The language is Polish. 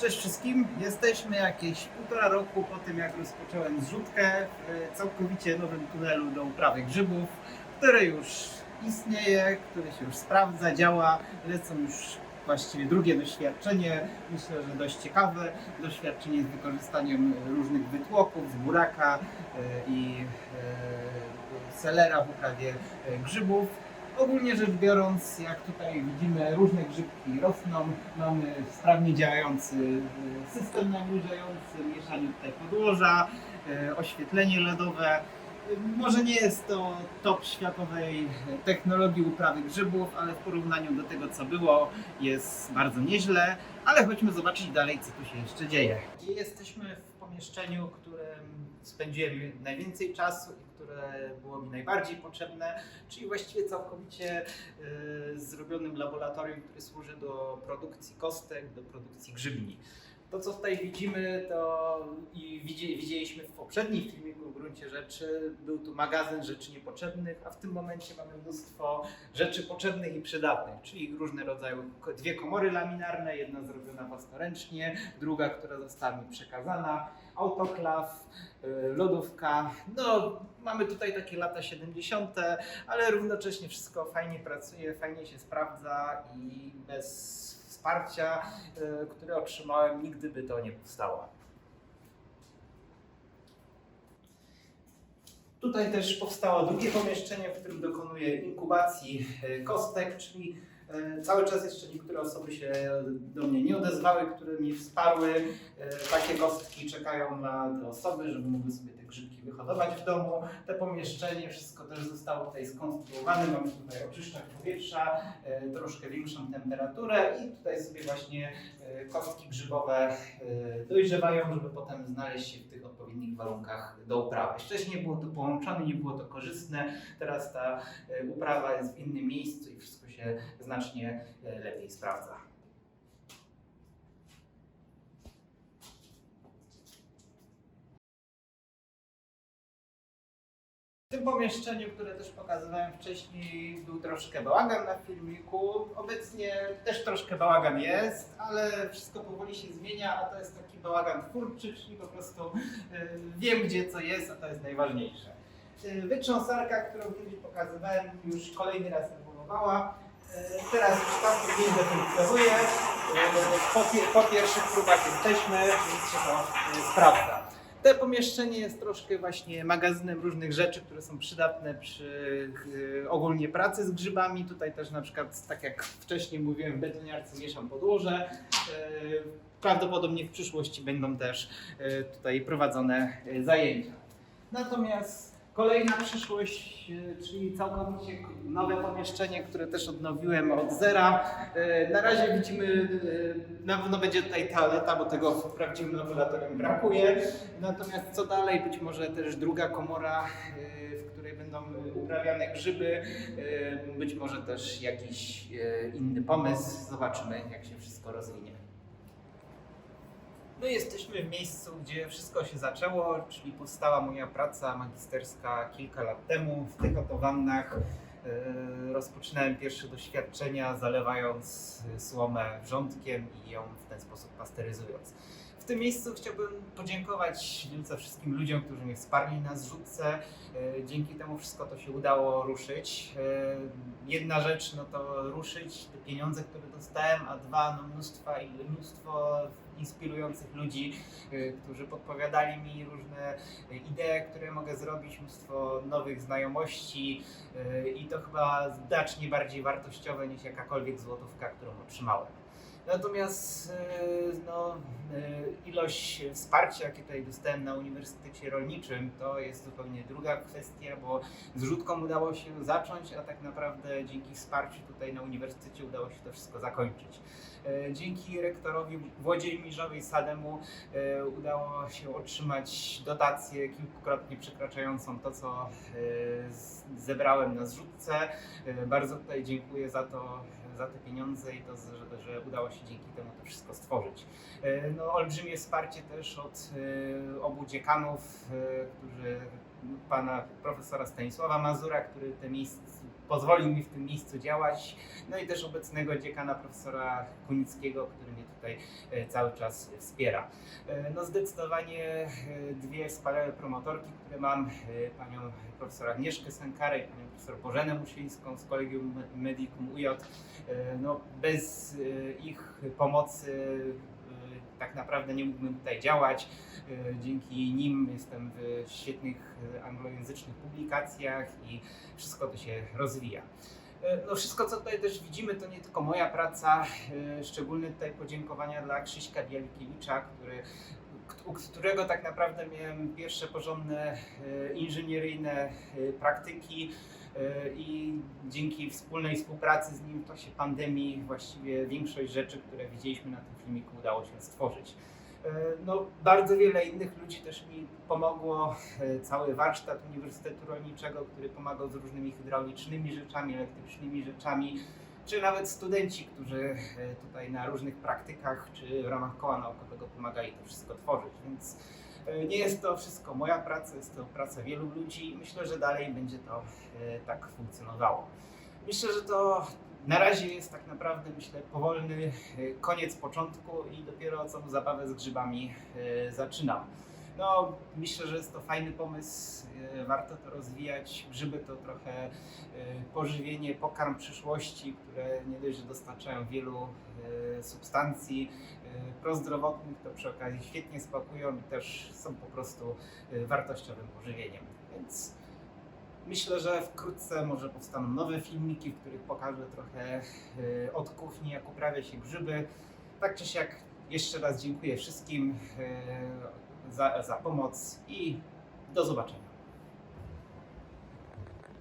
Cześć wszystkim, jesteśmy jakieś półtora roku po tym jak rozpocząłem zrzutkę w całkowicie nowym tunelu do uprawy grzybów, który już istnieje, który się już sprawdza, działa, lecą już właściwie drugie doświadczenie, myślę, że dość ciekawe, doświadczenie z wykorzystaniem różnych wytłoków z buraka e, i e, selera w uprawie e, grzybów. Ogólnie rzecz biorąc, jak tutaj widzimy, różne grzybki rosną. Mamy sprawnie działający e, system nawilżający, mieszanie tutaj podłoża, e, oświetlenie LEDowe. E, Może nie jest to top światowej technologii uprawy grzybów, ale w porównaniu do tego, co było, jest bardzo nieźle. Ale chodźmy zobaczyć dalej, co tu się jeszcze dzieje. Jesteśmy w pomieszczeniu, w którym spędziłem najwięcej czasu które było mi najbardziej potrzebne, czyli właściwie całkowicie y, zrobionym laboratorium, które służy do produkcji kostek, do produkcji grzybni. To, co tutaj widzimy, to i widzi, widzieliśmy w poprzednim filmiku gruncie rzeczy, był tu magazyn rzeczy niepotrzebnych, a w tym momencie mamy mnóstwo rzeczy potrzebnych i przydatnych, czyli różne rodzaje, dwie komory laminarne, jedna zrobiona własnoręcznie, druga, która została mi przekazana, autoklaw, y, lodówka. No, mamy tutaj takie lata 70., ale równocześnie wszystko fajnie pracuje, fajnie się sprawdza i bez wsparcia, y, które otrzymałem, nigdy by to nie powstało. Tutaj też powstało drugie pomieszczenie, w którym dokonuję inkubacji y, kostek, czyli cały czas jeszcze niektóre osoby się do mnie nie odezwały, które mnie wsparły. Y, Takie kostki czekają na te osoby, żeby mogły sobie te grzybki wyhodować w domu. Te pomieszczenie, wszystko też zostało tutaj skonstruowane. Mamy tutaj oczyszczacz powietrza, y, troszkę większą temperaturę i tutaj sobie właśnie kostki grzybowe dojrzewają, żeby potem znaleźć się w tych odpowiednich warunkach do uprawy. Wcześniej było to połączone, nie było to korzystne. Teraz ta uprawa jest w innym miejscu i wszystko się znacznie y, lepiej sprawdza. W tym pomieszczeniu, które też pokazywałem wcześniej, był troszkę bałagan na filmiku. Obecnie też troszkę bałagan jest, ale wszystko powoli się zmienia, a to jest taki bałagan twórczy, czyli po prostu y, wiem gdzie co jest, a to jest najważniejsze. Y, Wytrząsarka, którą kiedyś pokazywałem, już kolejny raz ewoluowała. Y, Teraz już tam nieźle funkcjonuje. Po, po pierwszych próbach jesteśmy, więc się to y, sprawdza. Te pomieszczenie jest troszkę właśnie magazynem różnych rzeczy, które są przydatne przy y, ogólnie pracy z grzybami. Tutaj też na przykład, tak jak wcześniej mówiłem, w betoniarce mieszam podłoże. Prawdopodobnie w przyszłości będą też tutaj prowadzone zajęcia. Natomiast kolejna przyszłość, y, czyli całkowicie nowe pomieszczenie, które też odnowiłem od zera. Y, Na razie widzimy, y, na pewno będzie tutaj toaleta, bo tego w prawdziwym laboratorium brakuje. Natomiast co dalej, być może też druga komora, w której będą uprawiane grzyby, być może też jakiś inny pomysł. Zobaczymy, jak się wszystko rozwinie. No jesteśmy w miejscu, gdzie wszystko się zaczęło, czyli powstała moja praca magisterska kilka lat temu w tych oto wannach. Yy, Rozpoczynałem pierwsze doświadczenia zalewając y, słomę wrzątkiem i ją w ten sposób pasteryzując. W tym miejscu chciałbym podziękować wielce wszystkim ludziom, którzy mnie wsparli na zrzutce. Yy, Dzięki temu wszystko to się udało ruszyć. Yy, Jedna rzecz, no to ruszyć te pieniądze, które dostałem, a dwa, no mnóstwa, mnóstwo inspirujących ludzi, y, którzy podpowiadali mi różne idee, które mogę zrobić, mnóstwo nowych znajomości i to chyba znacznie bardziej wartościowe niż jakakolwiek złotówka, którą otrzymałem. Natomiast y, no, y, ilość wsparcia, jakie tutaj dostałem na Uniwersytecie Rolniczym, to jest zupełnie druga kwestia, bo zrzutką udało się zacząć, a tak naprawdę dzięki wsparciu tutaj na Uniwersytecie udało się to wszystko zakończyć. E, Dzięki rektorowi Włodzimierzowi Sademu e, udało się otrzymać dotację kilkukrotnie przekraczającą to, co e, z- zebrałem na zrzutce. E, Bardzo tutaj dziękuję za to, za te pieniądze i to, że, że udało się dzięki temu to wszystko stworzyć. E, No, olbrzymie wsparcie też od e, obu dziekanów, e, którzy pana profesora Stanisława Mazura, który te miejsce, pozwolił mi w tym miejscu działać. No i też obecnego dziekana profesora Kunickiego, który mnie tutaj e, cały czas wspiera. E, No zdecydowanie e, dwie wspaniałe promotorki, które mam, panią profesor Agnieszkę Sankarę i panią profesor Bożenę Musińską z Kolegium Medicum UJ. No bez ich pomocy tak naprawdę nie mógłbym tutaj działać. E, Dzięki nim jestem w świetnych e, anglojęzycznych publikacjach i wszystko to się rozwija. E, No wszystko, co tutaj też widzimy, to nie tylko moja praca. Szczególne tutaj podziękowania dla Krzyśka Bielkiewicza, który, u którego tak naprawdę miałem pierwsze porządne e, inżynieryjne e, praktyki e, i dzięki wspólnej współpracy z nim w czasie pandemii właściwie większość rzeczy, które widzieliśmy na tym filmiku udało się stworzyć. No, bardzo wiele innych ludzi też mi pomogło. Cały warsztat Uniwersytetu Rolniczego, który pomagał z różnymi hydraulicznymi rzeczami, elektrycznymi rzeczami, czy nawet studenci, którzy e, tutaj na różnych praktykach czy w ramach koła naukowego pomagali to wszystko tworzyć. Więc e, nie jest to wszystko moja praca, jest to praca wielu ludzi i myślę, że dalej będzie to e, tak funkcjonowało. Myślę, że to na razie jest tak naprawdę, myślę, powolny koniec początku i dopiero co zabawę z grzybami zaczynam. No, myślę, że jest to fajny pomysł, e, warto to rozwijać. Grzyby to trochę e, pożywienie, pokarm przyszłości, które nie dość, że dostarczają wielu e, substancji prozdrowotnych, to przy okazji świetnie smakują i też są po prostu wartościowym pożywieniem. Więc Myślę, że wkrótce może powstaną nowe filmiki, w których pokażę trochę od kuchni, jak uprawia się grzyby. Tak czy siak, jeszcze raz dziękuję wszystkim za, za pomoc i do zobaczenia.